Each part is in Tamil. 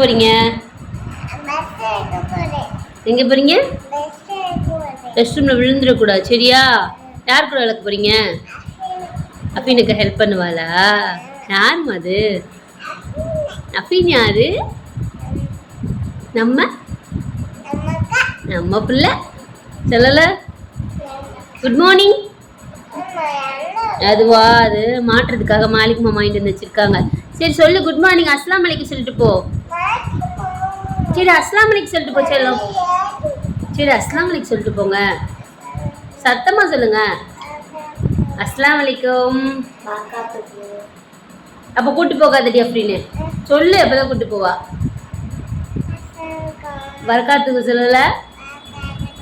போறீங்க? எங்க போறீங்க? ரெஸ்ட் ரூம்ல விழுந்துடக்கூடாது சரியா? யார் கூட விளக்க போறீங்க? அஃபீனுக்கு ஹெல்ப் பண்ணுவாளா? யார் அது? அஃபீன் யாரு? நம்ம? நம்ம பிள்ளை. சொல்லல? குட் மார்னிங் அதுவா அது மாட்டுறதுக்காக மாலிக் மாமா வாங்கிட்டு வந்து வச்சிருக்காங்க. சரி சொல்லு குட் மார்னிங் அஸ்லாம் அலைக்கு சொல்லிட்டு போ. சரி அஸ்லாம் அலைக்கும் சொல்லிட்டு போ செல்லும். சரி அஸ்லாம் அலைக்கும் சொல்லிட்டு போங்க. சத்தமா சொல்லுங்க. அஸ்லாம் அலைக்கும் அப்போ கூட்டு போகாதடி அப்படின்னு சொல்லு அப்பதான் கூட்டு போவா. வரக்காத்துக்கு சொல்லல.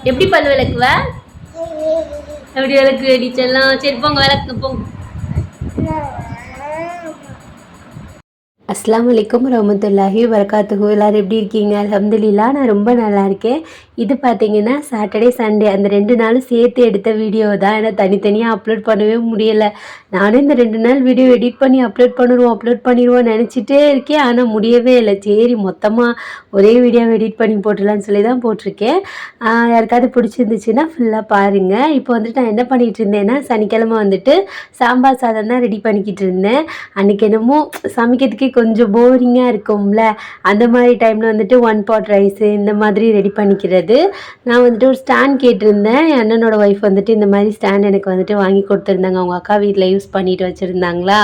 எப்படி பல் விளக்குவ? எப்படி விளக்கு அடிச்செல்லாம் சரி போங்க விளக்கு போங்க. அஸ்லாம் வலைக்கம் ரமத்துல்லாஹி வரகாத்துகு எல்லோரும் எப்படி இருக்கீங்க? அலமதுல்லா நான் ரொம்ப நல்லா இருக்கேன். இது பார்த்தீங்கன்னா சாட்டர்டே சண்டே அந்த ரெண்டு நாளும் சேர்த்து எடுத்த வீடியோ தான். ஏன்னா தனித்தனியாக அப்லோட் பண்ணவே முடியலை. நானும் இந்த ரெண்டு நாள் வீடியோ எடிட் பண்ணி அப்லோட் பண்ணிடுவோம் அப்லோட் பண்ணிடுவோம் நினச்சிட்டே இருக்கேன். ஆனால் முடியவே இல்லை. சரி மொத்தமாக ஒரே வீடியோவை எடிட் பண்ணி போட்டுடலான்னு சொல்லி தான் போட்டிருக்கேன். யாருக்காவது பிடிச்சிருந்துச்சுன்னா ஃபுல்லாக பாருங்கள் இப்போ வந்துட்டு நான் என்ன பண்ணிகிட்டு இருந்தேன்னா சனிக்கிழமை வந்துட்டு சாம்பார் சாதம் தான் ரெடி பண்ணிக்கிட்டு இருந்தேன். அன்றைக்கி என்னமோ சமைக்கிறதுக்கே கொஞ்சம் போரிங்காக இருக்கும்ல? அந்த மாதிரி டைமில் வந்துட்டு ஒன் பாட் ரைஸு இந்த மாதிரி ரெடி பண்ணிக்கிறது. நான் வந்துட்டு ஒரு ஸ்டாண்ட் கேட்டிருந்தேன். என் அண்ணனோட ஒய்ஃப் வந்துட்டு இந்த மாதிரி ஸ்டாண்ட் எனக்கு வந்துட்டு வாங்கி கொடுத்துருந்தாங்க. அவங்க அக்கா வீட்டில் யூஸ் பண்ணிட்டு வச்சுருந்தாங்களா?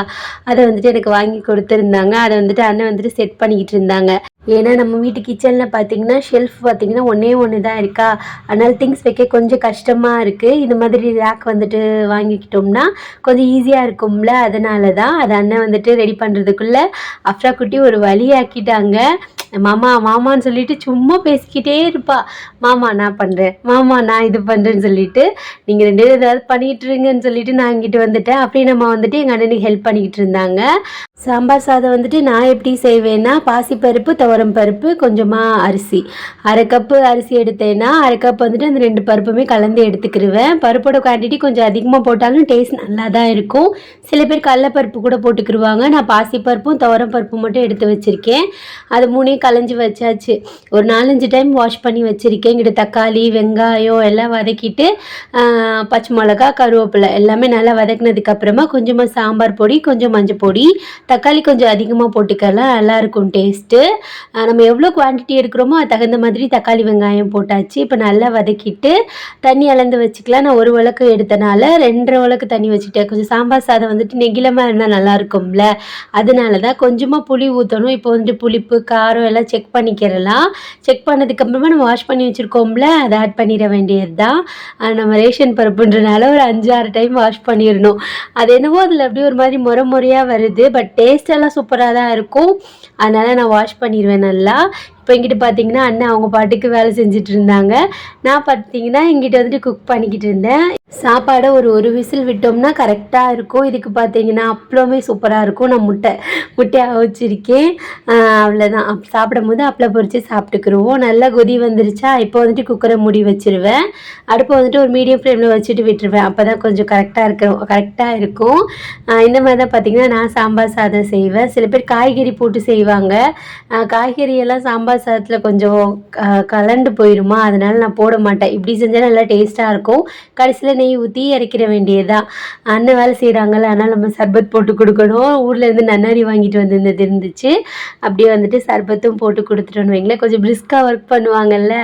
அதை வந்துட்டு எனக்கு வாங்கி கொடுத்துருந்தாங்க. அதை வந்துட்டு அண்ணன் வந்துட்டு செட் பண்ணிக்கிட்டு இருந்தாங்க. ஏன்னா நம்ம வீட்டு கிச்சனில் பார்த்தீங்கன்னா ஷெல்ஃப் பார்த்தீங்கன்னா ஒன்றே ஒன்று தான் இருக்கா? அதனால் திங்ஸ் வைக்க கொஞ்சம் கஷ்டமாக இருக்குது இந்த மாதிரி ரேக் வந்துட்டு வாங்கிக்கிட்டோம்னா கொஞ்சம் ஈஸியாக இருக்கும்ல. அதனால தான் அது அண்ணன் வந்துட்டு ரெடி பண்ணுறதுக்குள்ளே அஃப்ரா குட்டி ஒரு வழியாக்கிட்டாங்க மாமா மாமான்னு சொல்லிட்டு சும்மா பேசிக்கிட்டே இருப்பா. மாமா நான் பண்ணுறேன் மாமா நான் இது பண்ணுறேன்னு சொல்லிட்டு நீங்கள் ரெண்டு பேரும் ஏதாவது பண்ணிட்டு இருங்கன்னு சொல்லிட்டு நான் இங்கிட்டு வந்துட்டேன். அப்படியே நம்ம வந்துட்டு எங்கள் அண்ணனுக்கு ஹெல்ப் பண்ணிக்கிட்டு இருந்தாங்க. சாம்பார் சாதம் வந்துட்டு நான் எப்படி செய்வேன்னா பாசிப்பருப்பு துவ துவரம் பருப்பு கொஞ்சமாக அரிசி. அரை கப்பு அரிசி எடுத்தேன்னா அரை கப் வந்துட்டு அந்த ரெண்டு பருப்புமே கலந்து எடுத்துக்கிருவேன். பருப்போட குவான்டிட்டி கொஞ்சம் அதிகமாக போட்டாலும் டேஸ்ட் நல்லா தான் இருக்கும். சில பேர் கடலப்பருப்பு கூட போட்டுக்கிருவாங்க. நான் பாசிப்பருப்பும் துவரம் பருப்பும் மட்டும் எடுத்து வச்சுருக்கேன். அது மூணையும் கலைஞ்சி வச்சாச்சு. ஒரு நாலஞ்சு டைம் வாஷ் பண்ணி வச்சுருக்கேன். இங்கிட்ட தக்காளி வெங்காயம் எல்லாம் வதக்கிட்டு பச்சை மிளகா கருவேப்பிலை எல்லாமே நல்லா வதக்கினதுக்கு அப்புறமா கொஞ்சமாக சாம்பார் பொடி கொஞ்சம் மஞ்சள் பொடி. தக்காளி கொஞ்சம் அதிகமாக போட்டுக்கலாம். நல்லாயிருக்கும் டேஸ்ட்டு நம்ம எவ்வளோ குவான்டிட்டி எடுக்கிறோமோ அது தகுந்த மாதிரி தக்காளி வெங்காயம் போட்டாச்சு. இப்போ நல்லா வதக்கிட்டு தண்ணி அளந்து வச்சுக்கலாம். நான் ஒரு உலக்கு எடுத்தனால ரெண்டரை உலக்கு தண்ணி வச்சுட்டேன். கொஞ்சம் சாம்பார் சாதம் வந்துட்டு நெகிழமாக இருந்தால் நல்லா இருக்கும்ல. அதனால தான் கொஞ்சமாக புளி ஊற்றணும் இப்போ வந்துட்டு புளிப்பு காரம் எல்லாம் செக் பண்ணிக்கிறலாம். செக் பண்ணதுக்கப்புறமா நம்ம வாஷ் பண்ணி வச்சுருக்கோம்ல அதை ஆட் பண்ணிட வேண்டியது தான் நம்ம ரேஷன் பருப்புன்றனால ஒரு அஞ்சு ஆறு டைம் வாஷ் பண்ணிடணும். அது என்னவோ அதில் அப்படியே ஒரு மாதிரி முறை முறையாக வருது பட் டேஸ்ட் எல்லாம் சூப்பராக தான் இருக்கும். அதனால் நான் வாஷ் பண்ணிடுவேன். நல்லா இப்போ இங்கிட்டு பார்த்தீங்கன்னா அண்ணன் அவங்க பாட்டுக்கு வேலை செஞ்சுட்டு இருந்தாங்க. நான் பார்த்தீங்கன்னா இங்கிட்ட வந்துட்டு குக் பண்ணிக்கிட்டு இருந்தேன். சாப்பாடை ஒரு ஒரு விசில் விட்டோம்னா கரெக்டாக இருக்கும். இதுக்கு பார்த்தீங்கன்னா அப்பளமே சூப்பராக இருக்கும். நான் முட்டை முட்டையை வச்சுருக்கேன். அவ்வளோதான் அப் சாப்பிடும் போது அப்பளம் பொறிச்சு சாப்பிட்டுக்குருவோம். நல்லா கொதி வந்துருச்சா? இப்போ வந்துட்டு குக்கரை மூடி வச்சுருவேன். அடுப்பை வந்துட்டு ஒரு மீடியம் ஃப்ளேமில் வச்சுட்டு விட்டுருவேன். அப்போ தான் கொஞ்சம் கரெக்டாக இருக்க கரெக்டாக இருக்கும். இந்த மாதிரி தான் பார்த்தீங்கன்னா நான் சாம்பார் சாதம் செய்வேன். சில பேர் காய்கறி போட்டு செய்வாங்க. காய்கறியெல்லாம் சாம்பார் பாயாசத்தில் கொஞ்சம் கலண்டு போயிடுமா அதனால நான் போட மாட்டேன். இப்படி செஞ்சால் நல்லா டேஸ்ட்டாக இருக்கும். கடைசியில் நெய் ஊற்றி இறக்கிற வேண்டியதுதான். அண்ணன் வேலை செய்கிறாங்கல்ல அதனால் நம்ம சர்பத் போட்டு கொடுக்கணும். ஊர்லேருந்து நன்னாரி வாங்கிட்டு வந்திருந்தது இருந்துச்சு அப்படியே வந்துட்டு சர்பத்தும் போட்டு கொடுத்துட்டோன்னு வைங்களேன். கொஞ்சம் பிரிஸ்காக ஒர்க் பண்ணுவாங்கல்ல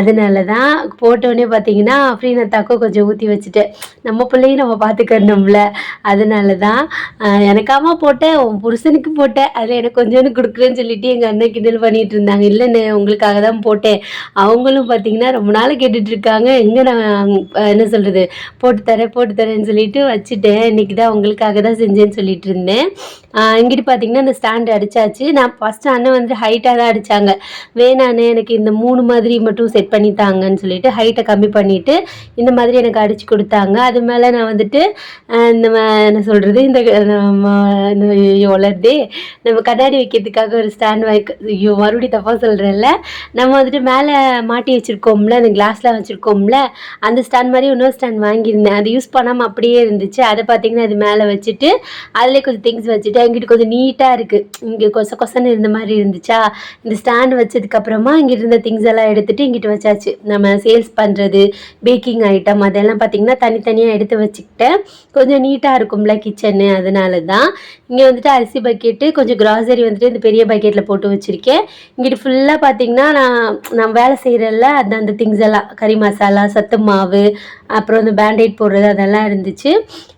அதனால தான் போட்டோடனே பார்த்தீங்கன்னா ஃப்ரீனத்தாக்கும் கொஞ்சம் ஊற்றி வச்சுட்டேன். நம்ம பிள்ளையும் நம்ம பார்த்துக்கணும்ல அதனால தான் ஆஹ் போட்டேன் உன் புருஷனுக்கு போட்டேன். அதில் எனக்கு கொஞ்சோண்டு கொடுக்குறேன்னு சொல்லிட்டு எங்கள் அண்ணன் கிண்டல் பண்ணிகிட்டு இருந்தாங்க. இல்லைண்ணே உங்களுக்காக தான் போட்டேன். அவங்களும் பார்த்தீங்கன்னா ரொம்ப நாள் கேட்டுட்டு இருக்காங்க எங்கே நான் என்ன சொல்கிறது போட்டு தரேன் போட்டு தரேன்னு சொல்லிட்டு வச்சுட்டேன். இன்னைக்கு தான் உங்களுக்காக தான் செஞ்சேன்னு சொல்லிட்டு இருந்தேன். இங்கிட்டு பார்த்தீங்கன்னா அந்த ஸ்டாண்ட் அடித்தாச்சு நான் ஃபஸ்ட்டு அண்ணன் வந்து ஹைட்டாக தான் அடித்தாங்க வேணாண்ணே எனக்கு இந்த மூணு மாதிரி மட்டும் செட் பண்ணி தாங்கன்னு சொல்லிட்டு ஹைட்டை கம்மி பண்ணிவிட்டு இந்த மாதிரி எனக்கு அடித்து கொடுத்தாங்க. அது மேலே நான் வந்துட்டு இந்த என்ன சொல்கிறது இந்த நம்ம ஐயோ நம்ம கண்ணாடி வைக்கிறதுக்காக ஒரு ஸ்டாண்ட் வைக்க ஐயோ மறுபடியும் தப்பாக சொல்கிறேன்ல நம்ம வந்துட்டு மேலே மாட்டி வச்சுருக்கோம்ல அந்த கிளாஸ்லாம் வச்சுருக்கோம்ல அந்த ஸ்டாண்ட் மாதிரி இன்னொரு ஸ்டாண்ட் வாங்கியிருந்தேன். அது யூஸ் பண்ணாமல் அப்படியே இருந்துச்சு. அதை பார்த்தீங்கன்னா அது மேலே வச்சுட்டு அதிலே கொஞ்சம் திங்ஸ் வச்சுட்டு எங்கிட்ட கொஞ்சம் நீட்டாக இருக்குது இங்கே கொச கொசன்னு இருந்த மாதிரி இருந்துச்சா? இந்த ஸ்டாண்ட் வச்சதுக்கப்புறமா இங்கிட்ட இருந்த திங்ஸ் எல்லாம் எடுத்துகிட்டு இங்கிட்ட வச்சாச்சு. நம்ம சேல்ஸ் பண்ணுறது பேக்கிங் ஐட்டம் அதெல்லாம் பார்த்தீங்கன்னா தனித்தனியாக எடுத்து வச்சுக்கிட்டேன். கொஞ்சம் நீட்டாக இருக்கும்ல கிச்சனு அதனால தான் இங்கே வந்துட்டு அரிசி பக்கெட்டு கொஞ்சம் கிராசரி வந்துட்டு இந்த பெரிய பக்கெட்டில் போட்டு வச்சுருக்கேன். இங்கிட்டு ஃபுல் ஃபுல்லாக பார்த்தீங்கன்னா நான் நான் வேலை செய்கிறல்ல அந்த அந்த திங்ஸ் எல்லாம். கறி மசாலா சத்து மாவு அப்புறம் இந்த பேண்டேட் போடுறது அதெல்லாம் இருந்துச்சு.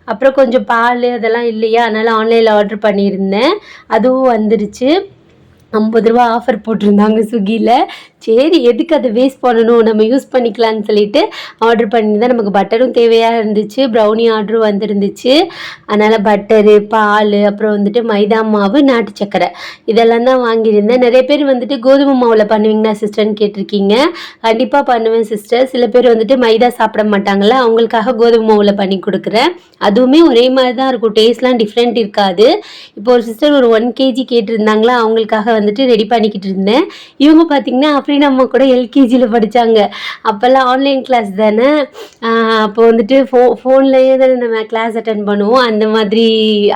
அப்புறம் கொஞ்சம் பால் அதெல்லாம் இல்லையா? அதனால் ஆன்லைனில் ஆர்டர் பண்ணியிருந்தேன். அதுவும் வந்துருச்சு. ஐம்பது ரூபா ஆஃபர் போட்டிருந்தாங்க ஸ்விக்கியில் சரி எதுக்கு அதை வேஸ்ட் பண்ணணும்? நம்ம யூஸ் பண்ணிக்கலாம்னு சொல்லிட்டு ஆர்டர் பண்ணியிருந்தேன் நமக்கு பட்டரும் தேவையாக இருந்துச்சு. ப்ரௌனி ஆர்டரும் வந்துருந்துச்சு. அதனால் பட்டரு பால் அப்புறம் வந்துட்டு மைதா மாவு நாட்டு சக்கரை. இதெல்லாம் தான் வாங்கியிருந்தேன். நிறைய பேர் வந்துட்டு கோதுமை மாவில் பண்ணுவீங்களா சிஸ்டர்னு கேட்டிருக்கீங்க. கண்டிப்பாக பண்ணுவேன் சிஸ்டர் சில பேர் வந்துட்டு மைதா சாப்பிட மாட்டாங்கல்ல அவங்களுக்காக கோதுமை மாவில் பண்ணி கொடுக்குறேன். அதுவுமே ஒரே மாதிரி தான் இருக்கும் டேஸ்ட்லாம் டிஃப்ரெண்ட் இருக்காது. இப்போ ஒரு சிஸ்டர் ஒரு ஒன் கேஜி கேட்டிருந்தாங்களா அவங்களுக்காக வந்துட்டு ரெடி பண்ணிக்கிட்டு இருந்தேன். இவங்க பார்த்தீங்கன்னா அப்படின்னு நம்ம கூட எல்கேஜியில் படித்தாங்க அப்போல்லாம் ஆன்லைன் கிளாஸ் தானே? அப்போ வந்துட்டு ஃபோ ஃபோன்லேயே தானே நம்ம கிளாஸ் அட்டன் பண்ணுவோம். அந்த மாதிரி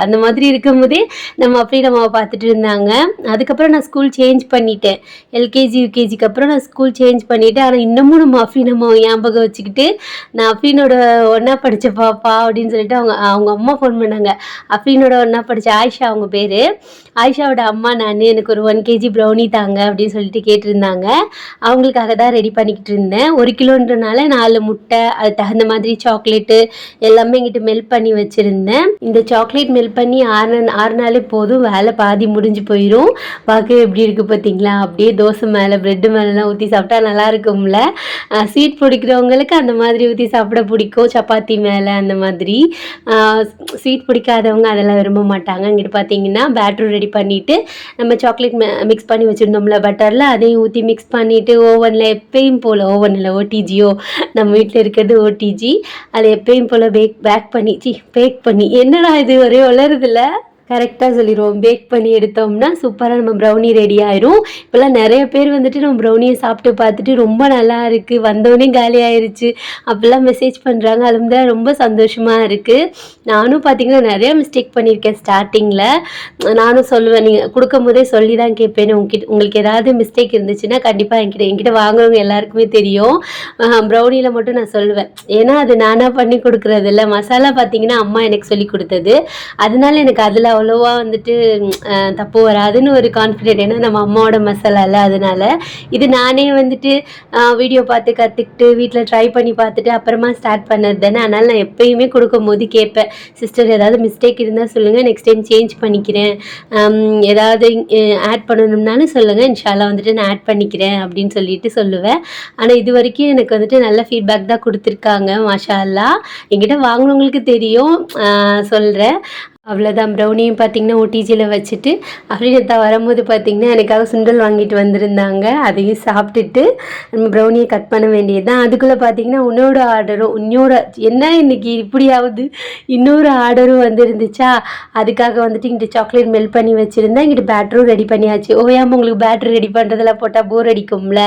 அந்த மாதிரி இருக்கும்போதே நம்ம அப்படி நம்ம பார்த்துட்டு இருந்தாங்க. அதுக்கப்புறம் நான் ஸ்கூல் சேஞ்ச் பண்ணிட்டேன். எல்கேஜி யூகேஜிக்கு அப்புறம் நான் ஸ்கூல் சேஞ்ச் பண்ணிட்டேன். ஆனால் இன்னமும் நம்ம அஃபீன் அம்மா ஞாபகம் வச்சுக்கிட்டு நான் அஃபீனோட ஒன்றா படித்த பாப்பா அப்படின்னு சொல்லிட்டு அவங்க அவங்க அம்மா ஃபோன் பண்ணாங்க. அஃபீனோட ஒன்றா படித்த ஆயிஷா அவங்க பேர். ஆயிஷாவோட அம்மா நான் எனக்கு ஒரு ஒன் கேஜி ப்ரௌனி தாங்க அப்படின்னு சொல்லிட்டு கேட்டிருந்தாங்க. அவங்களுக்காக தான் ரெடி பண்ணிக்கிட்டு இருந்தேன். ஒரு கிலோன்றனால நாலு முட்டை அது தகுந்த மாதிரி சாக்லேட்டு எல்லாமே இங்கிட்டு மெல்ட் பண்ணி வச்சுருந்தேன். இந்த சாக்லேட் மெல்ட் பண்ணி ஆறு ஆறுனாலே போதும். வேலை பாதி முடிஞ்சு போயிடும் பார்க்க எப்படி இருக்குது பார்த்தீங்களா? அப்படியே தோசை மேலே ப்ரெட்டு மேலெலாம் ஊற்றி சாப்பிட்டா நல்லா இருக்கும்ல. ஸ்வீட் பிடிக்கிறவங்களுக்கு அந்த மாதிரி ஊற்றி சாப்பிட பிடிக்கும். சப்பாத்தி மேலே அந்த மாதிரி. ஸ்வீட் பிடிக்காதவங்க அதெல்லாம் விரும்ப மாட்டாங்க. இங்கிட்டு பார்த்தீங்கன்னா பேட்டர் ரெடி பண்ணிவிட்டு நம்ம சாக்லேட் மிக்ஸ் பண்ணி வச்சுருந்தோம்ல பட்டரில் அதையும் ஊற்றி மிக்ஸ் பண்ணிவிட்டு ஓவனில் எப்பயும் போல் ஓவனில் ஓடிஜியோ நம்ம வீட்டில் இருக்கிறது ஓடிஜி அதை எப்பயும் போல் பேக் பேக் பண்ணி சி பேக் பண்ணி. என்னடா இது? ஒரே வளருதுல்ல கரெக்டாக சொல்லிடுவோம் பேக் பண்ணி எடுத்தோம்னா சூப்பராக நம்ம ப்ரௌனி ரெடி ஆயிரும். இப்போல்லாம் நிறைய பேர் வந்துட்டு நம்ம ப்ரௌனியை சாப்பிட்டு பார்த்துட்டு ரொம்ப நல்லா இருக்குது வந்தோடனே காலி ஆயிருச்சு. அப்படிலாம் மெசேஜ் பண்ணுறாங்க அது வந்து ரொம்ப சந்தோஷமாக இருக்குது நானும் பார்த்தீங்கன்னா நிறைய மிஸ்டேக் பண்ணியிருக்கேன் ஸ்டார்டிங்கில் நானும் சொல்லுவேன். நீங்கள் கொடுக்கும் போதே சொல்லி தான் கேட்பேன் உங்ககிட்ட உங்களுக்கு ஏதாவது மிஸ்டேக் இருந்துச்சுன்னா கண்டிப்பாக என்கிட்ட என்கிட்ட வாங்குறவங்க எல்லாருக்குமே தெரியும். ப்ரௌனியில் மட்டும் நான் சொல்லுவேன். ஏன்னா அது நானாக பண்ணி கொடுக்குறது இல்லை. மசாலா பார்த்தீங்கன்னா அம்மா எனக்கு சொல்லி கொடுத்தது. அதனால எனக்கு அதில் அவ்வளோவா வந்துட்டு தப்பு வராதுன்னு ஒரு கான்ஃபிடென்ட் ஏன்னா நம்ம அம்மாவோட மசாலா இல்லை அதனால. இது நானே வந்துட்டு வீடியோ பார்த்து கற்றுக்கிட்டு வீட்டில் ட்ரை பண்ணி பார்த்துட்டு அப்புறமா ஸ்டார்ட் பண்ணது தானே. அதனால் நான் எப்பயுமே கொடுக்கும்போது கேட்பேன் சிஸ்டர் ஏதாவது மிஸ்டேக் இருந்தால் சொல்லுங்கள் நெக்ஸ்ட் டைம் சேஞ்ச் பண்ணிக்கிறேன். ஏதாவது ஆட் பண்ணணும்னாலும் சொல்லுங்கள் இன்ஷால்லா வந்துட்டு நான் ஆட் பண்ணிக்கிறேன் அப்படின்னு சொல்லிட்டு சொல்லுவேன். ஆனால் இது வரைக்கும் எனக்கு வந்துட்டு நல்ல ஃபீட்பேக் தான் கொடுத்துருக்காங்க மாஷா அல்லா என்கிட்ட வாங்கினவங்களுக்கு தெரியும் சொல்கிறேன் அவ்வளோதான் ப்ரௌனியும் பார்த்தீங்கன்னா ஓடிஜியில் வச்சுட்டு அஃப்ரீனத்தா வரும்போது பார்த்திங்கன்னா எனக்காக சுண்டல் வாங்கிட்டு வந்திருந்தாங்க. அதையும் சாப்பிட்டுட்டு நம்ம ப்ரௌனியை கட் பண்ண வேண்டியது தான் அதுக்குள்ளே பார்த்தீங்கன்னா உன்னோட ஆர்டரும் இன்னொரு என்ன இன்றைக்கி இப்படியாவது இன்னொரு ஆர்டரும் வந்துருந்துச்சா? அதுக்காக வந்துட்டு இங்கிட்ட சாக்லேட் மெல்ட் பண்ணி வச்சுருந்தேன். இங்கிட்டு பேட்டரும் ரெடி பண்ணியாச்சு. ஓயாமல் உங்களுக்கு பேட்டரி ரெடி பண்ணுறதெல்லாம் போட்டால் போர் அடிக்கும்ல.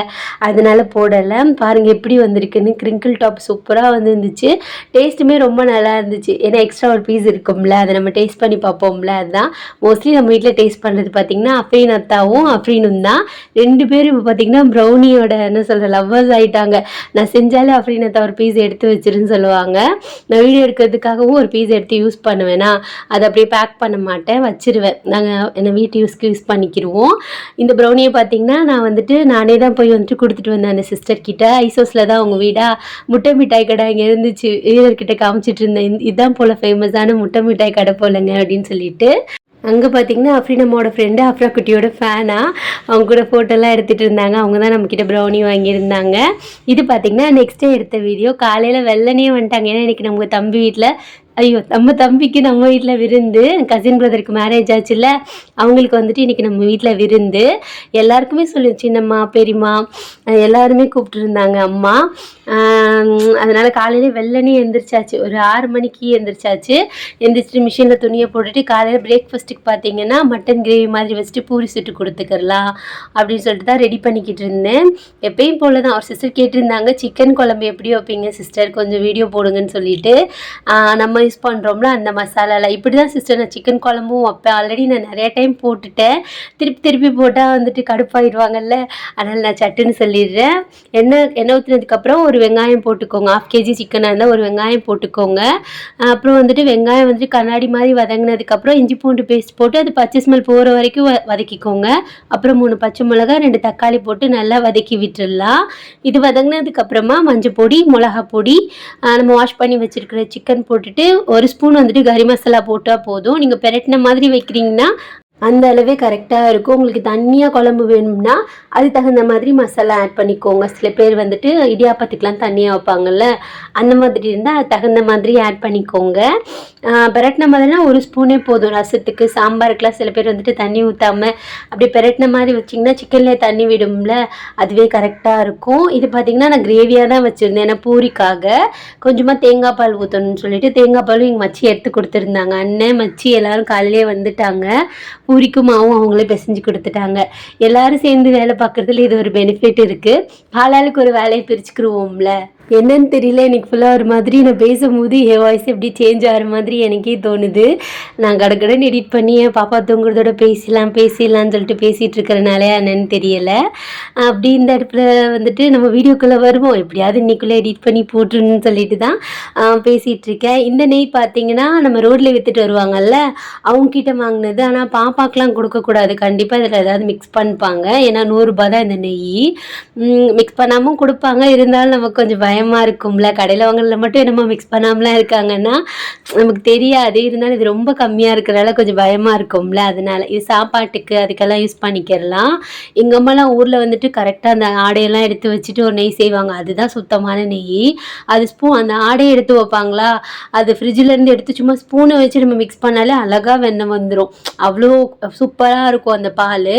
அதனால் போடலை. பாருங்கள் எப்படி வந்திருக்குன்னு. கிரிங்கிள் டாப் சூப்பராக வந்துருந்துச்சு. டேஸ்ட்டுமே ரொம்ப நல்லா இருந்துச்சு. ஏன்னா எக்ஸ்ட்ரா ஒரு பீஸ் இருக்கும்ல. அதை நம்ம டேஸ்ட் பண்ணி பார்ப்போம்ல அதுதான் மோஸ்ட்லி நம்ம வீட்டில் டேஸ்ட் பண்ணுறது பார்த்தீங்கன்னா அஃப்ரீன் அத்தாவும் அஃப்ரீனும் தான். ரெண்டு பேரும் இப்போ பார்த்தீங்கன்னா ப்ரௌனியோட என்ன சொல்கிற லவ்வர்ஸ் ஆகிட்டாங்க நான் செஞ்சாலே அஃப்ரீன் அத்தா ஒரு பீஸ் எடுத்து வச்சிருன்னு சொல்லுவாங்க. நான் வீடியோ எடுக்கிறதுக்காகவும் ஒரு பீஸ் எடுத்து யூஸ் பண்ணுவேனா அதை அப்படியே பேக் பண்ண மாட்டேன் வச்சிருவேன். நாங்கள் என்ன வீட்டு யூஸ்க்கு யூஸ் பண்ணிக்கிடுவோம் இந்த ப்ரௌனியை பார்த்தீங்கன்னா நான் வந்துட்டு நானே தான் போய் வந்துட்டு கொடுத்துட்டு வந்தேன் அந்த சிஸ்டர்கிட்ட ஐசோஸில் தான் அவங்க வீடா? முட்டை மிட்டாய் கடை இங்கே இருந்துச்சு வீரர்கிட்ட காமிச்சிட்டு இருந்தேன். இதுதான் போல் ஃபேமஸான முட்டை மிட்டாய் கடை போல் போலங்க அப்படின்னு சொல்லிட்டு அங்கே பார்த்தீங்கன்னா அஃப்ரீனம்மோட ஃப்ரெண்டு அஃப்ரா குட்டியோட ஃபேனாக அவங்க கூட ஃபோட்டோலாம் எடுத்துகிட்டு இருந்தாங்க. அவங்க தான் நம்மக்கிட்ட ப்ரௌனி வாங்கியிருந்தாங்க. இது பார்த்திங்கன்னா நெக்ஸ்ட் டே எடுத்த வீடியோ காலையில் வெள்ளனே வந்துட்டாங்க. ஏன்னா இன்னைக்கு நம்ம தம்பி வீட்டில் ஐயோ நம்ம தம்பிக்கு நம்ம வீட்டில் விருந்து கசின் பிரதருக்கு மேரேஜ் ஆச்சுல்ல அவங்களுக்கு வந்துட்டு இன்றைக்கி நம்ம வீட்டில் விருந்து. எல்லாருக்குமே சொல்லு சின்னம்மா பெரியம்மா? எல்லாருமே கூப்பிட்டுருந்தாங்க அம்மா. அதனால் காலையில் வெள்ளனே எந்திரிச்சாச்சு. ஒரு ஆறு மணிக்கு எந்திரிச்சாச்சு. எந்திரிச்சிட்டு மிஷினில் துணியை போட்டுட்டு காலையில் பிரேக்ஃபாஸ்ட்டுக்கு பார்த்தீங்கன்னா மட்டன் கிரேவி மாதிரி வச்சுட்டு பூரி சுட்டு கொடுத்துக்கிறலாம் அப்படின்னு சொல்லிட்டு தான் ரெடி பண்ணிக்கிட்டு இருந்தேன். எப்பயும் போல தான் ஒரு சிஸ்டர் கேட்டிருந்தாங்க சிக்கன் குழம்பு எப்படி வைப்பீங்க சிஸ்டர் கொஞ்சம் வீடியோ போடுங்கன்னு சொல்லிட்டு. நம்ம யூஸ் பண்ணுறோம்ல அந்த மசாலாலாம் இப்படி தான் சிஸ்டர் நான் சிக்கன் குழம்பும் வைப்பேன். ஆல்ரெடி நான் நிறைய டைம் போட்டுட்டேன். திருப்பி திருப்பி போட்டால் வந்துட்டு கடுப்பாயிடுவாங்கல்ல. அதனால் நான் சட்டுன்னு சொல்லிடுறேன். எண்ணெய் எண்ணெய் ஊற்றினதுக்கப்புறம் ஒரு வெங்காயம் போட்டுக்கோங்க. ஆஃப் கேஜி சிக்கனாக இருந்தால் ஒரு வெங்காயம் போட்டுக்கோங்க. அப்புறம் வந்துட்டு வெங்காயம் வந்துட்டு கண்ணாடி மாதிரி வதங்கினதுக்கப்புறம் இஞ்சி பூண்டு பேஸ்ட் போட்டு அது பச்சை ஸ்மெல் போகிற வரைக்கும் வ- வதக்கிக்கோங்க. அப்புறம் மூணு பச்சை மிளகா ரெண்டு தக்காளி போட்டு நல்லா வதக்கி விட்டுடலாம். இது வதங்கினதுக்கப்புறமா மஞ்சள் பொடி மிளகா பொடி நம்ம வாஷ் பண்ணி வச்சிருக்கிற சிக்கன் போட்டுட்டு ஒரு ஸ்பூன் வந்துட்டு கறி மசாலா போட்டால் போதும். நீங்கள் பெரட்டின மாதிரி வைக்கிறீங்கன்னா அந்த அளவே கரெக்டாக இருக்கும். உங்களுக்கு தண்ணியாக குழம்பு வேணும்னா அது தகுந்த மாதிரி மசாலா ஆட் பண்ணிக்கோங்க. சில பேர் வந்துட்டு இடியாப்பத்துக்கெலாம் தண்ணியாக வைப்பாங்கல்ல அந்த மாதிரி இருந்தால் அது தகுந்த மாதிரி ஆட் பண்ணிக்கோங்க. பெரட்டின மாதிரினா ஒரு ஸ்பூனே போதும். ரசத்துக்கு சாம்பாருக்கெலாம் சில பேர் வந்துட்டு தண்ணி ஊற்றாம அப்படி பெரட்டின மாதிரி வச்சிங்கன்னா சிக்கனில் தண்ணி விடும்ல அதுவே கரெக்டாக இருக்கும். இது பார்த்திங்கன்னா நான் கிரேவியாக தான் வச்சுருந்தேன். ஏன்னா பூரிக்காக. கொஞ்சமாக தேங்காய் பால் ஊற்றணும்னு சொல்லிட்டு தேங்காய் பாலும் எங்கள் மச்சி எடுத்து கொடுத்துருந்தாங்க. அண்ணன் மச்சி எல்லோரும் காலையிலே வந்துட்டாங்க. பூரிக்கும் மாவும் அவங்களே பிசைஞ்சு கொடுத்துட்டாங்க. எல்லாரும் சேர்ந்து வேலை பார்க்குறதுல இது ஒரு பெனிஃபிட் இருக்குது ஆளாளுக்கு ஒரு வேலையை பிரிச்சுக்கிருவோம்ல. என்னன்னு தெரியல எனக்கு ஃபுல்லாக ஒரு மாதிரி நான் பேசும்போது என் வாய்ஸ் எப்படி சேஞ்ச் ஆகிற மாதிரி எனக்கே தோணுது. நான் கடகடன்னு எடிட் பண்ணி என் பாப்பா தூங்குறதோட பேசலாம் பேசிடலாம்னு சொல்லிட்டு பேசிகிட்டு இருக்கிறனாலே என்னன்னு தெரியலை. அப்படி இந்த இடத்துல வந்துட்டு நம்ம வீடியோக்குள்ளே வருவோம். எப்படியாவது இன்னைக்குள்ளே எடிட் பண்ணி போட்டுருன்னு சொல்லிட்டு தான் பேசிகிட்டு இருக்கேன். இந்த நெய் பார்த்தீங்கன்னா நம்ம ரோட்டில் விற்றுட்டு வருவாங்கல்ல அவங்கக்கிட்ட வாங்கினது. ஆனால் பாப்பாக்கெலாம் கொடுக்கக்கூடாது. கண்டிப்பாக இதில் ஏதாவது மிக்ஸ் பண்ணிப்பாங்க. ஏன்னா நூறுரூபா தான் இந்த நெய். மிக்ஸ் பண்ணாமல் கொடுப்பாங்க. இருந்தாலும் நமக்கு கொஞ்சம் பயமாக இருக்கும்ல? கடையில் வாங்குறதுல மட்டும் என்னமோ மிக்ஸ் பண்ணாமலாம் இருக்காங்கன்னா நமக்கு தெரியாது. இருந்தாலும் இது ரொம்ப கம்மியாக இருக்கிறனால கொஞ்சம் பயமாக இருக்கும்ல? அதனால இது சாப்பாட்டுக்கு அதுக்கெல்லாம் யூஸ் பண்ணிக்கிறலாம் எங்கள் அம்மாலாம் ஊரில் வந்துட்டு கரெக்டாக அந்த ஆடையெல்லாம் எடுத்து வச்சுட்டு ஒரு நெய் செய்வாங்க. அதுதான் சுத்தமான நெய். அது ஸ்பூன் அந்த ஆடையை எடுத்து வைப்பாங்களா? அது ஃப்ரிட்ஜிலேருந்து எடுத்து சும்மா ஸ்பூனை வச்சு நம்ம மிக்ஸ் பண்ணாலே அழகாக வெண்ணெய் வந்துடும் அவ்வளோ சூப்பராக இருக்கும் அந்த பால்.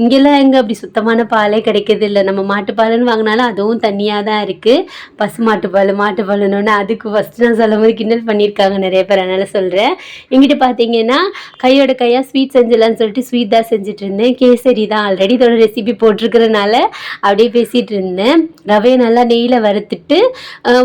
இங்கெல்லாம் எங்கே அப்படி சுத்தமான பாலே கிடைக்கிறது இல்லை நம்ம மாட்டுப்பாலுன்னு வாங்கினாலும் அதுவும் தண்ணியாக தான் இருக்குது பசு மாட்டுப்பால் மாட்டுப்பாலுன்னு அதுக்கு ஃபஸ்ட்டு நான் சொல்லும் போது கிண்டல் பண்ணியிருக்காங்க நிறைய பேர். அதனால் சொல்கிறேன் எங்கிட்ட பார்த்தீங்கன்னா கையோட கையாக ஸ்வீட் செஞ்சிடலான்னு சொல்லிட்டு ஸ்வீட் தான் செஞ்சுட்டு இருந்தேன் கேசரி தான் ஆல்ரெடி இதோட ரெசிபி போட்டிருக்கிறனால அப்படியே பேசிகிட்டு இருந்தேன். ரவையை நல்லா நெய்யில் வறுத்துட்டு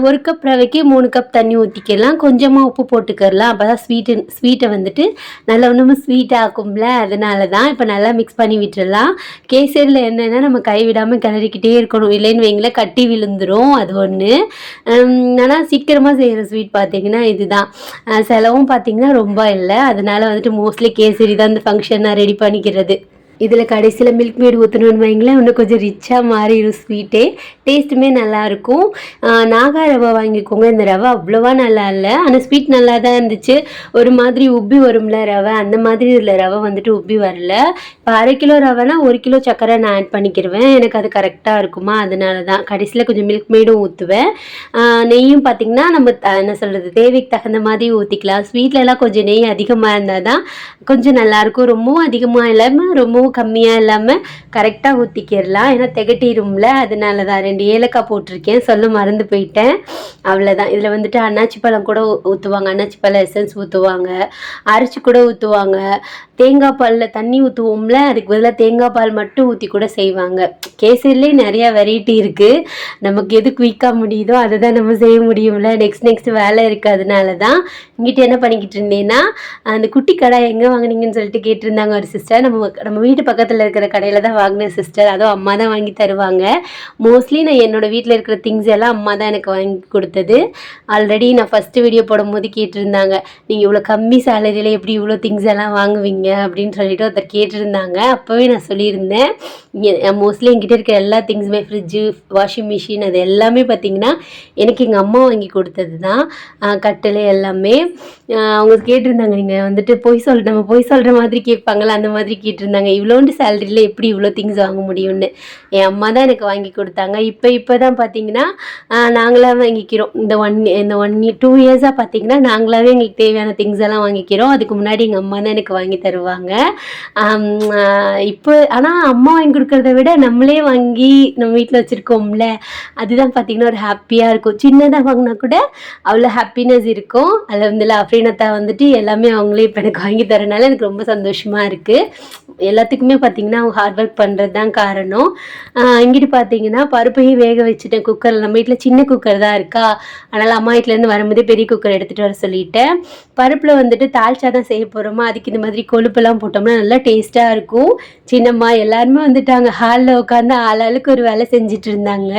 ஒரு கப் ரவைக்கு மூணு கப் தண்ணி ஊற்றிக்கலாம் கொஞ்சமாக உப்பு போட்டுக்கிறலாம் அப்போ தான் ஸ்வீட்டு ஸ்வீட்டை வந்துட்டு நல்லா இன்னமும் ஸ்வீட் ஆக்கும்ல. அதனால தான் இப்போ நல்லா மிக்ஸ் பண்ணி விட்டுடலாம். கேசரியில் என்னென்னா நம்ம கைவிடாமல் கிளறிக்கிட்டே இருக்கணும். இல்லைன்னு வைங்களேன் கட்டி விழுந்துடும் அது ஒன்று ஆனால் சீக்கிரமாக செய்கிற ஸ்வீட் பார்த்தீங்கன்னா இதுதான். செலவும் பார்த்தீங்கன்னா ரொம்ப இல்லை. அதனால வந்துட்டு மோஸ்ட்லி கேசரி தான் இந்த ஃபங்க்ஷன் நான் ரெடி பண்ணிக்கிறது. இதில் கடைசியில் மில்க் மேட் ஊற்றணும்னு வைங்களேன் இன்னும் கொஞ்சம் ரிச்சாக மாறிடும் ஸ்வீட்டே டேஸ்ட்டுமே நல்லாயிருக்கும் நாகா ரவை வாங்கிக்கோங்க. இந்த ரவை அவ்வளோவா நல்லா இல்லை. ஆனால் ஸ்வீட் நல்லா தான் இருந்துச்சு. ஒரு மாதிரி உப்பி வரும்ல ரவை. அந்த மாதிரி இதில் ரவை வந்துட்டு உப்பி வரல. இப்போ அரை கிலோ ரவைனா ஒரு கிலோ சக்கரை நான் ஆட் பண்ணிக்கிடுவேன் எனக்கு அது கரெக்டாக இருக்குமா? அதனால தான். கடைசியில் கொஞ்சம் மில்க் மேடும் ஊற்றுவேன் நெய்யும் பார்த்திங்கன்னா நம்ம த- என்ன சொல்கிறது தேவைக்கு தகுந்த மாதிரி ஊற்றிக்கலாம் ஸ்வீட்லலாம் கொஞ்சம் நெய் அதிகமாக இருந்தால் தான் கொஞ்சம் நல்லாயிருக்கும் ரொம்பவும் அதிகமாக இல்லாமல் ரொம்பவும் கம்மியாக இல்லாமல் கரெக்டாக ஊற்றிக்கிடலாம் ஏன்னா திகட்டிரும்ல அதனால தான் ரெண்டு ஏலக்காய் போட்டிருக்கேன். சொல்ல மறந்து போயிட்டேன். அவ்வளோதான் இதில் வந்துட்டு அன்னாச்சி பழம் கூட ஊற்றுவாங்க அன்னாச்சி பழம் எசன்ஸ் ஊற்றுவாங்க அரைச்சி கூட ஊற்றுவாங்க தேங்காய் பாலில் தண்ணி ஊற்றுவோம்ல அதுக்கு பதிலாக தேங்காய் பால் மட்டும் ஊற்றி கூட செய்வாங்க. கேசரிலே நிறையா வெரைட்டி இருக்குது நமக்கு எது குயிக்காக முடியுதோ அதை தான் நம்ம செய்ய முடியும்ல. நெக்ஸ்ட் நெக்ஸ்ட் வேலை இருக்குது அதனால தான் இங்கிட்ட என்ன பண்ணிக்கிட்டு இருந்தேன்னா அந்த குட்டி கடை எங்கே வாங்குனீங்கன்னு சொல்லிட்டு கேட்டிருந்தாங்க ஒரு சிஸ்டர் நம்ம நம்ம வீட்டு பக்கத்தில் இருக்கிற கடையில் தான் வாங்கினேன் சிஸ்டர் அதுவும் அம்மா தான் வாங்கி தருவாங்க. மோஸ்ட்லி நான் என்னோட வீட்டில் இருக்கிற திங்ஸ் எல்லாம் அம்மா தான் எனக்கு வாங்கி கொடுத்தது. ஆல்ரெடி நான் ஃபஸ்ட்டு வீடியோ போடும்போது கேட்டிருந்தாங்க நீங்கள் இவ்வளோ கம்மி சேலரியில் எப்படி இவ்வளோ திங்ஸ் எல்லாம் வாங்குவீங்க? அப்படின்னு சொல்லிட்டு ஒருத்தர் கேட்டிருந்தாங்க. அப்போவே நான் சொல்லியிருந்தேன் மோஸ்ட்லி என்கிட்ட இருக்கிற எல்லா திங்ஸுமே ஃப்ரிட்ஜு வாஷிங் மிஷின் அது எல்லாமே பார்த்தீங்கன்னா எனக்கு எங்கள் அம்மா வாங்கி கொடுத்தது தான். கட்டில் எல்லாமே. அவங்க கேட்டிருந்தாங்க நீங்கள் வந்துட்டு பொய் சொல் நம்ம பொய் சொல்கிற மாதிரி கேட்பாங்களே அந்த மாதிரி கேட்டிருந்தாங்க. இவ்வளோ இவ்வளோண்டு சேலரியில் எப்படி இவ்வளோ திங்ஸ் வாங்க முடியும்னு. என் அம்மா தான் எனக்கு வாங்கி கொடுத்தாங்க. இப்போ இப்போ தான் பார்த்தீங்கன்னா நாங்களாக வாங்கிக்கிறோம். இந்த ஒன் இந்த ஒன் டூ இயர்ஸாக பார்த்தீங்கன்னா நாங்களாகவே எங்களுக்கு தேவையான திங்ஸ் எல்லாம் வாங்கிக்கிறோம். அதுக்கு முன்னாடி எங்கள் அம்மா தான் எனக்கு வாங்கி தருவாங்க. இப்போ ஆனால் அம்மா வாங்கி கொடுக்குறத விட நம்மளே வாங்கி நம்ம வீட்டில் வச்சுருக்கோம்ல அதுதான் பார்த்தீங்கன்னா ஒரு ஹாப்பியாக இருக்கும். சின்னதாக வாங்கினா கூட அவ்வளோ ஹாப்பினஸ் இருக்கும். அதில் வந்து அஃப்ரீனத்தா வந்துட்டு எல்லாமே அவங்களே இப்போ எனக்கு வாங்கி தரனால எனக்கு ரொம்ப சந்தோஷமாக இருக்குது எல்லாத்துக்குமே பார்த்தீங்கன்னா அவங்க ஹார்ட் ஒர்க் பண்ணுறது தான் காரணம் இங்கிட்டு பார்த்தீங்கன்னா பருப்பையும் வேக வச்சுட்டேன் குக்கரில் நம்ம வீட்டில் சின்ன குக்கர் தான் இருக்கா? அதனால் அம்மா வீட்டிலேருந்து வரும்போதே பெரிய குக்கர் எடுத்துகிட்டு வர சொல்லிட்டேன். பருப்பில் வந்துட்டு தாழ்ச்சா தான் செய்ய போகிறோமா அதுக்கு இந்த மாதிரி கொழுப்பெல்லாம் போட்டோம்னா நல்லா டேஸ்ட்டாக இருக்கும். சின்னம்மா எல்லாருமே வந்துட்டாங்க. ஹாலில் உட்காந்து ஆளாளுக்கு ஒரு வேலை செஞ்சுட்டு இருந்தாங்க.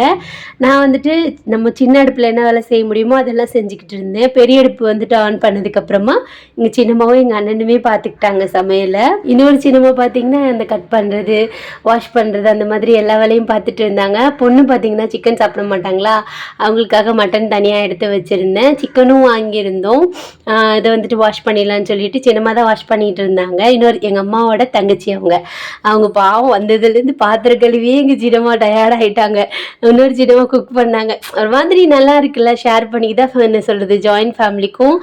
நான் வந்துட்டு நம்ம சின்ன அடுப்பில் என்ன வேலை செய்ய முடியுமோ அதெல்லாம் செஞ்சுக்கிட்டு இருந்தேன். பெரிய அடுப்பு வந்துட்டு ஆன் பண்ணதுக்கப்புறமா எங்கள் சின்னம்மாவும் எங்கள் அண்ணனுமே பார்த்துக்கிட்டாங்க சமையலை. இன்னொரு சின்னம்மா பார்த்தீங்கன்னா அந்த கட் பண்ணுறது வாஷ் பண்ணுறது அந்த மாதிரி எல்லா வேலையும் பார்த்துட்டு இருந்தாங்க. பொண்ணு பார்த்திங்கன்னா சிக்கன் சாப்பிட மாட்டாங்களா? அவங்களுக்காக மட்டன் தனியாக எடுத்து வச்சுருந்தேன். சிக்கனும் வாங்கியிருந்தோம். இதை வந்துட்டு வாஷ் பண்ணிடலாம்னு சொல்லிட்டு சின்னமாக தான் வாஷ் பண்ணிகிட்டு இருந்தாங்க. இன்னொரு எங்கள் அம்மாவோட தங்கச்சி அவங்க. அவங்க பாவம் வந்ததுலேருந்து பாத்திர கழுவியே எங்கள் சின்னம்மா டயர்டாகிட்டாங்க இன்னொரு சின்னம்மா குக் பண்ணாங்க. ஒரு மாதிரி நல்லா இருக்குல்ல ஷேர் பண்ணி தான் என்ன சொல்கிறது ஜாயின்ட் ஃபேமிலிக்கும்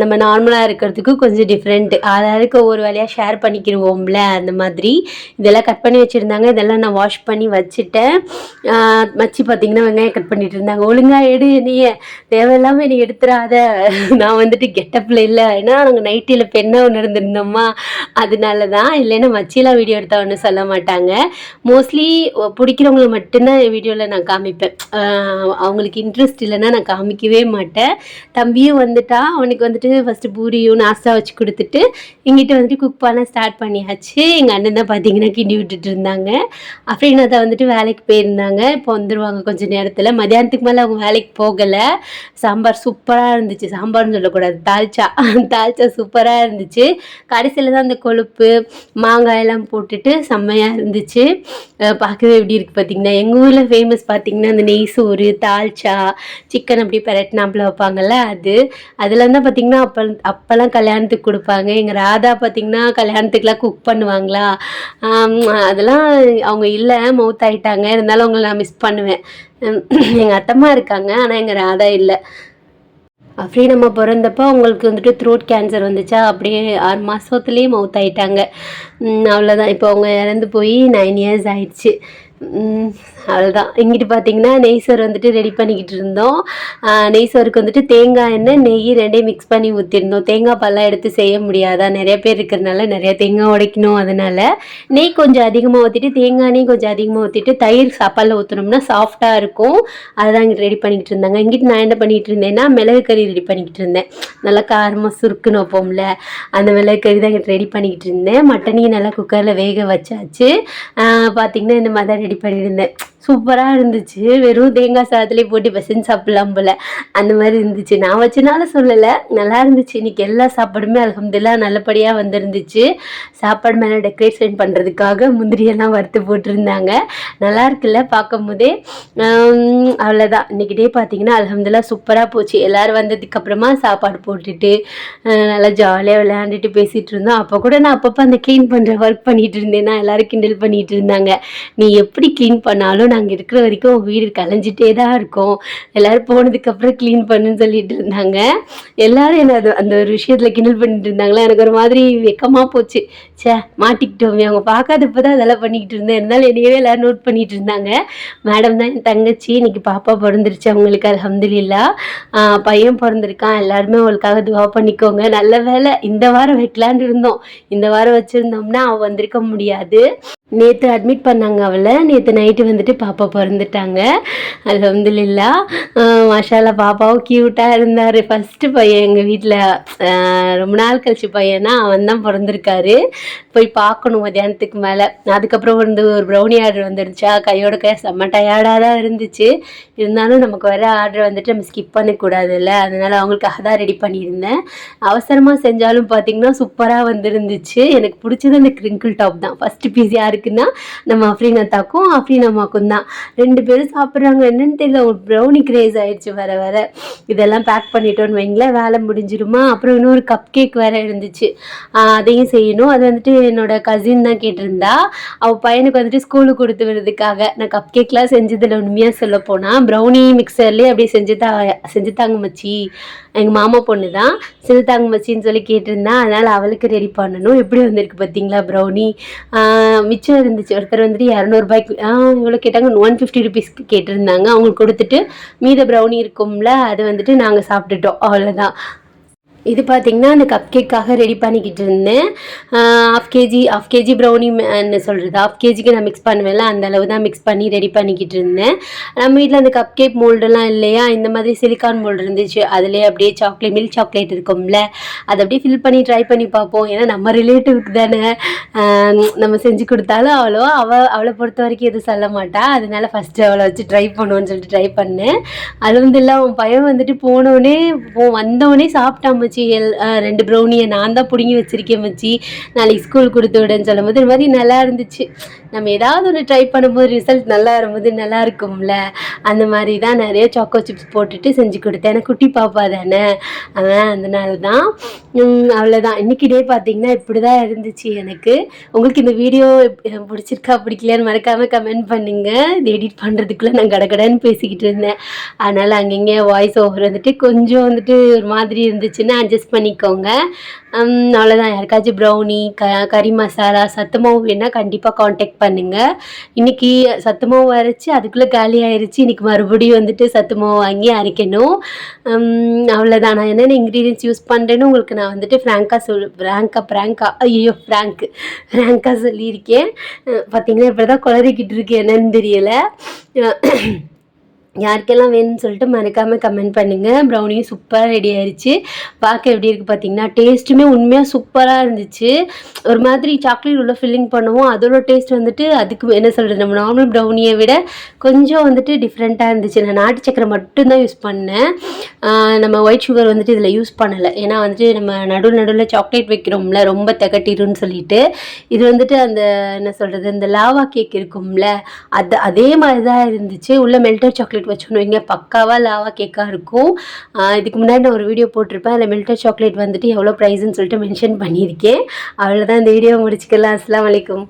நம்ம நார்மலாக இருக்கிறதுக்கும் கொஞ்சம் டிஃப்ரெண்ட் அதாவது ஒவ்வொரு வேலையாக ஷேர் பண்ணிக்கிடுவோம்ல அந்த மாதிரி. இதெல்லாம் கட் பண்ணி வச்சுருந்தாங்க. இதெல்லாம் நான் வாஷ் பண்ணி வச்சுட்டேன். மச்சி பார்த்தீங்கன்னா வெங்காயம் கட் பண்ணிட்டு இருந்தாங்க. ஒழுங்காக எடு நீ தேவையில்லாமல் நீ எடுத்துடாத நான் வந்துட்டு கெட்டப்பில் இல்லை. ஏன்னா நாங்கள் நைட்டியில் பெண்ணாக ஒன்று இருந்திருந்தோமா அதனால தான் இல்லைன்னா மச்சிலாம் வீடியோ எடுத்தா ஒன்றும் சொல்ல மாட்டாங்க. மோஸ்ட்லி பிடிக்கிறவங்கள மட்டும்தான் வீடியோவில் நான் காமிப்பேன். அவங்களுக்கு இன்ட்ரெஸ்ட் இல்லைன்னா நான் காமிக்கவே மாட்டேன். தம்பியும் வந்துட்டா. அவனுக்கு வந்துட்டு ஃபஸ்ட்டு பூரியும் நாஸ்தா வச்சு கொடுத்துட்டு எங்கிட்ட வந்துட்டு குக் பண்ண ஸ்டார்ட் பண்ணியாச்சு. எங்கள் அண்ணன் தான் பார்த்தீங்கன்னா கிண்டி விட்டுட்டு இருந்தாங்க. அஃப்ரீனாதா வந்துட்டு வேலைக்கு போயிருந்தாங்க. இப்போ வந்துடுவாங்க கொஞ்சம் நேரத்தில். மதியானத்துக்கு மேலே அவங்க வேலைக்கு போகலை. சாம்பார் சூப்பராக இருந்துச்சு. சாம்பார்னு சொல்லக்கூடாது. தால்ச்சா தால்ச்சா சூப்பராக இருந்துச்சு. கடைசியில் தான் அந்த கொழுப்பு மாங்காய் எல்லாம் போட்டுட்டு செம்மையாக இருந்துச்சு. பார்க்கவே எப்படி இருக்குது பார்த்தீங்கன்னா எங்கள் ஊரில் ஃபேமஸ் பார்த்தீங்கன்னா அந்த நெய் சோறு தால்ச்சா சிக்கன் அப்படி பெரட்டினாப்பில் வைப்பாங்கல்ல அது. அதெல்லாம் தான் பார்த்தீங்கன்னா அப்போ அப்போல்லாம் கல்யாணத்துக்கு கொடுப்பாங்க. எங்கள் ராதா பார்த்தீங்கன்னா கல்யாணத்துக்குலாம் குக் பண்ணுவாங்களா? அதெல்லாம் அவங்க இல்லை மவுத் ஆகிட்டாங்க இருந்தாலும் அவங்கள நான் மிஸ் பண்ணுவேன். எங்கள் அத்தம்மா இருக்காங்க ஆனால் எங்கள் ராதா இல்லை. ஃப்ரீடம்மா பிறந்தப்போ அவங்களுக்கு வந்துட்டு த்ரோட் கேன்சர் வந்துச்சா? அப்படியே ஆறு மாதத்துலேயே மவுத் ஆகிட்டாங்க அவ்வளோதான் இப்போ அவங்க இறந்து போய் நைன் இயர்ஸ் ஆயிடுச்சு. அவ்வளோதான் இங்கிட்டு பார்த்தீங்கன்னா நெய் சோறு வந்துட்டு ரெடி பண்ணிக்கிட்டு இருந்தோம். ஆஹ், நெய் சோறுக்கு வந்துட்டு தேங்காய் எண்ணெய் நெய் ரெண்டையும் மிக்ஸ் பண்ணி ஊற்றிருந்தோம் தேங்காய் பால்லாம் எடுத்து செய்ய முடியாதா? நிறைய பேர் இருக்கிறதுனால நிறைய தேங்காய் உடைக்கணும் அதனால. நெய் கொஞ்சம் அதிகமாக ஊற்றிட்டு தேங்காய் நெய் கொஞ்சம் அதிகமாக ஊற்றிட்டு தயிர் சாப்பாடில் ஊற்றினோம்னா சாஃப்டாக இருக்கும். அதுதான் இங்கிட்டு ரெடி பண்ணிக்கிட்டு இருந்தாங்க. இங்கிட்டு நான் என்ன பண்ணிக்கிட்டு இருந்தேன்னா மிளகு கறி ரெடி பண்ணிக்கிட்டு இருந்தேன். நல்லா காரமாக சுருக்குன்னு வைப்போம்ல அந்த மிளகு கறி தான் இங்கிட்டு ரெடி பண்ணிக்கிட்டு இருந்தேன். மட்டனையும் நல்லா குக்கரில் வேக வச்சாச்சு. பார்த்தீங்கன்னா இந்த மாதிரி ரெடி பண்ணியிருந்தேன் சூப்பராக இருந்துச்சு. வெறும் தேங்காய் சாதத்துலேயே போட்டு பெசஞ்சு சாப்பிடலாம் போல. அந்த மாதிரி இருந்துச்சு. நான் வச்சனால சொல்லலை. நல்லா இருந்துச்சு. இன்றைக்கி எல்லா சாப்பாடுமே அலமதுல்லா நல்லபடியாக வந்திருந்துச்சு. சாப்பாடு மேலே டெக்கரேஷன் பண்ணுறதுக்காக முந்திரியெல்லாம் வறுத்து போட்டிருந்தாங்க. நல்லா இருக்குல்ல பார்க்கும் போதே அவ்வளோதான் இன்னைக்கு டே பார்த்தீங்கன்னா அலமதுல்லா சூப்பராக போச்சு. எல்லோரும் வந்ததுக்கு அப்புறமா சாப்பாடு போட்டுட்டு நல்லா ஜாலியாக விளையாண்டுட்டு பேசிகிட்டு இருந்தோம். அப்போ கூட நான் அப்பப்போ அந்த க்ளீன் பண்ணுற ஒர்க் பண்ணிகிட்டு இருந்தேன்னா எல்லோரும் கிண்டல் பண்ணிகிட்டு இருந்தாங்க. நீ எப்படி க்ளீன் பண்ணாலும் நாங்கள் இருக்கிற வரைக்கும் வீடு கலைஞ்சிட்டே தான் இருக்கும். எல்லோரும் போனதுக்கப்புறம் க்ளீன் பண்ணுன்னு சொல்லிட்டு இருந்தாங்க. எல்லாரும் என்ன அது அந்த ஒரு விஷயத்தில் கிண்டல் பண்ணிட்டு இருந்தாங்களா? எனக்கு ஒரு மாதிரி வெக்கமாக போச்சு. ச்சே மாட்டிக்கிட்டோமே. அவங்க பார்க்காதப்ப தான் அதெல்லாம் பண்ணிக்கிட்டு இருந்தேன். இருந்தாலும் என்னையவே எல்லோரும் நோட் பண்ணிட்டு இருந்தாங்க. மேடம் தான் என் தங்கச்சி. இன்னைக்கு பாப்பா பிறந்துருச்சு அவங்களுக்கு அல்ஹம்துலில்லா. பையன் பிறந்திருக்கான். எல்லாருமே அவளுக்காக துவா பண்ணிக்கோங்க. நல்ல வேலை இந்த வாரம் வைக்கலான்னு இருந்தோம். இந்த வாரம் வச்சுருந்தோம்னா அவள் வந்திருக்க முடியாது. நேற்று அட்மிட் பண்ணாங்க அவளை. நேற்று நைட்டு வந்துட்டு பாப்பா பிறந்துட்டாங்க. அல்ஹம்துலில்லா. மாஷாலா பாப்பாவும் க்யூட்டாக இருந்தார். ஃபஸ்ட்டு பையன் எங்கள் வீட்டில் ரொம்ப நாள் கழிச்சு பையனா அவன் தான் பிறந்திருக்காரு. போய் பார்க்கணும் மத்தியானத்துக்கு மேலே. அதுக்கப்புறம் வந்து ஒரு ப்ரௌனி ஆர்டர் வந்துருச்சா கையோட கை செம்ம டயர்டாக தான் இருந்துச்சு. இருந்தாலும் நமக்கு வர ஆர்டர் வந்துட்டு நம்ம ஸ்கிப் பண்ணக்கூடாதுல்ல. அதனால் அவங்களுக்காக தான் ரெடி பண்ணியிருந்தேன். அவசரமாக செஞ்சாலும் பார்த்தீங்கன்னா சூப்பராக வந்துருந்துச்சு. எனக்கு பிடிச்சது அந்த கிரிங்கிள் டாப் தான். ஃபஸ்ட்டு பீஸ் இருக்குன்னா நம்ம அஃப்ரீன் அத்தாக்கும் அஃப்ரீன் அம்மாக்கும் தான். ரெண்டு பேரும் சாப்பிட்றாங்க. என்னன்னு தெரியல. ஒரு ப்ரௌனி கிரேஸ் ஆயிடுச்சு வர வர. இதெல்லாம் பேக் பண்ணிட்டோன்னு வைங்களேன். வேலை முடிஞ்சிருமா? அப்புறம் இன்னொரு கப் கேக் வேற இருந்துச்சு. அதையும் செய்யணும். அது வந்துட்டு என்னோட கசின் தான் கேட்டிருந்தா. அவள் பையனுக்கு வந்துட்டு ஸ்கூலுக்கு கொடுத்து விடுறதுக்காக. நான் கப் கேக்லாம் செஞ்சதில் உண்மையாக சொல்ல போனால் ப்ரௌனி மிக்சர்லேயே அப்படியே செஞ்சு தா செஞ்சு தாங்க மச்சி. எங்கள் மாமா பொண்ணு தான். செஞ்சு தாங்க மச்சின்னு சொல்லி கேட்டிருந்தா. அதனால் அவளுக்கு ரெடி பண்ணணும். எப்படி வந்திருக்கு பார்த்தீங்களா ப்ரௌனி மிச்சம் இருந்துச்சு. ஒருத்தர் வந்துட்டு இரநூறுபாய்க்கு இவ்வளோ கேட்டாங்க. ஒன் ஃபிஃப்டி ருபீஸ்க்கு கேட்டிருந்தாங்க. அவங்களுக்கு கொடுத்துட்டு மீத ப்ரௌனி இருக்கும்ல அது வந்துட்டு நாங்கள் சாப்பிட்டுட்டோம். அவ்வளோதான் இது பார்த்தீங்கன்னா அந்த கப் கேக்காக ரெடி பண்ணிக்கிட்டு இருந்தேன். Half KG half KG brownie என்ன சொல்கிறது ஆஃப் கேஜிக்கு நான் மிக்ஸ் பண்ணுவேன்ல அந்த அளவு தான் மிக்ஸ் பண்ணி ரெடி பண்ணிக்கிட்டு இருந்தேன். நம்ம வீட்டில் அந்த கப் கேக் மோல்டெல்லாம் இல்லையா? இந்த மாதிரி சிலிக்கான் மோல்டு இருந்துச்சு. அதிலே அப்படியே சாக்லேட் மில்க் சாக்லேட் இருக்கும்ல அதை அப்படியே ஃபில் பண்ணி ட்ரை பண்ணி பார்ப்போம். ஏன்னா நம்ம ரிலேட்டிவ்க்கு தானே. நம்ம செஞ்சு கொடுத்தாலும் அவ்வளோ அவள் அவளை பொறுத்த வரைக்கும் எதுவும் சொல்ல மாட்டா. அதனால ஃபஸ்ட்டு அவளை வச்சு ட்ரை பண்ணுவோன்னு சொல்லிட்டு ட்ரை பண்ணேன். அது வந்து இல்லை அவன் பையன் வந்துட்டு போனோடனே போ வந்தோடனே சாப்பிட்டாம மச்சி எல் ரெண்டு ப்ரௌனியை நான் தான் பிடுங்கி வச்சிருக்கேன் மச்சி. நாளைக்கு ஸ்கூல் கொடுத்து விடுன்னு சொல்லும்போது இந்த மாதிரி நல்லா இருந்துச்சு. நம்ம ஏதாவது ஒன்று ட்ரை பண்ணும்போது ரிசல்ட் நல்லா வரும்போது நல்லா இருக்கும்ல. அந்த மாதிரி தான் நிறைய சாக்கோ சிப்ஸ் போட்டுட்டு செஞ்சு கொடுத்தேன். எனக்கு குட்டி பாப்பா தானே. அவன் அதனால தான் அவ்வளோதான் இன்றைக்கி டே பார்த்தீங்கன்னா இப்படி தான் இருந்துச்சு எனக்கு. உங்களுக்கு இந்த வீடியோ பிடிச்சிருக்கா பிடிக்கலையான்னு மறக்காமல் கமெண்ட் பண்ணுங்கள் இது எடிட் பண்ணுறதுக்குள்ளே நான் கடகடன்னு பேசிக்கிட்டு இருந்தேன். அதனால் அங்கங்கே வாய்ஸ் ஓவர் வந்துட்டு கொஞ்சம் வந்துட்டு ஒரு மாதிரி இருந்துச்சுன்னா அட்ஜஸ்ட் பண்ணிக்கோங்க. அவ்வளோதான் யாருக்காச்சும் ப்ரௌனி க கறி மசாலா சத்து மாவு வேணால் கண்டிப்பாக காண்டாக்ட் பண்ணுங்கள் இன்றைக்கி சத்து மாவு அரைச்சி அதுக்குள்ளே காலி ஆயிடுச்சு இன்றைக்கி மறுபடியும் வந்துட்டு சத்து மாவு வாங்கி அரைக்கணும். அவ்வளோதான் நான் என்னென்ன இன்க்ரீடியன்ஸ் யூஸ் பண்ணுறேன்னு உங்களுக்கு நான் வந்துட்டு ஃப்ராங்காக சொல் ஃப்ராங்காக ஃப்ராங்கா ஐயோ ஃப்ராங்க் ஃப்ராங்காக சொல்லியிருக்கேன். பார்த்தீங்கன்னா இப்போ தான் குளறிக்கிட்டு இருக்கு என்னன்னு தெரியலை. யாருக்கெல்லாம் வேணும்னு சொல்லிட்டு மறக்காமல் கமெண்ட் பண்ணுங்கள் ப்ரௌனியும் சூப்பராக ரெடி ஆயிடுச்சு பார்க்க எப்படி இருக்குது பார்த்தீங்கன்னா டேஸ்ட்டுமே உண்மையாக சூப்பராக இருந்துச்சு. ஒரு மாதிரி சாக்லேட் உள்ள ஃபில்லிங் பண்ணுவோம். அதோட டேஸ்ட் வந்துட்டு அதுக்கு என்ன சொல்கிறது நம்ம நார்மல் ப்ரௌனியை விட கொஞ்சம் வந்துட்டு டிஃப்ரெண்ட்டாக இருந்துச்சு. நான் நாட்டு சக்கரை மட்டும்தான் யூஸ் பண்ணேன். நம்ம ஒயிட் சுகர் வந்துட்டு இதில் யூஸ் பண்ணலை. ஏன்னா வந்துட்டு நம்ம நடுவில் நடுவில் சாக்லேட் வைக்கிறோம்ல ரொம்ப திகட்டிருன்னு சொல்லிட்டு. இது வந்துட்டு அந்த என்ன சொல்கிறது இந்த லாவா கேக் இருக்கும்ல அது அதே மாதிரி தான் இருந்துச்சு. உள்ள மெல்டர் சாக்லேட் வச்சோன்னு வைங்க. பக்காவாக லாவா கேக்காக இருக்கும். இதுக்கு முன்னாடி நான் ஒரு வீடியோ போட்டிருப்பேன். அதில் மில்டர் சாக்லேட் வந்துட்டு எவ்வளோ ப்ரைஸ்ன்னு சொல்லிட்டு மென்ஷன் பண்ணியிருக்கேன். அவ்வளோதான் இந்த வீடியோ முடிச்சுக்கலாம் அஸ்லாம் வலைக்கும்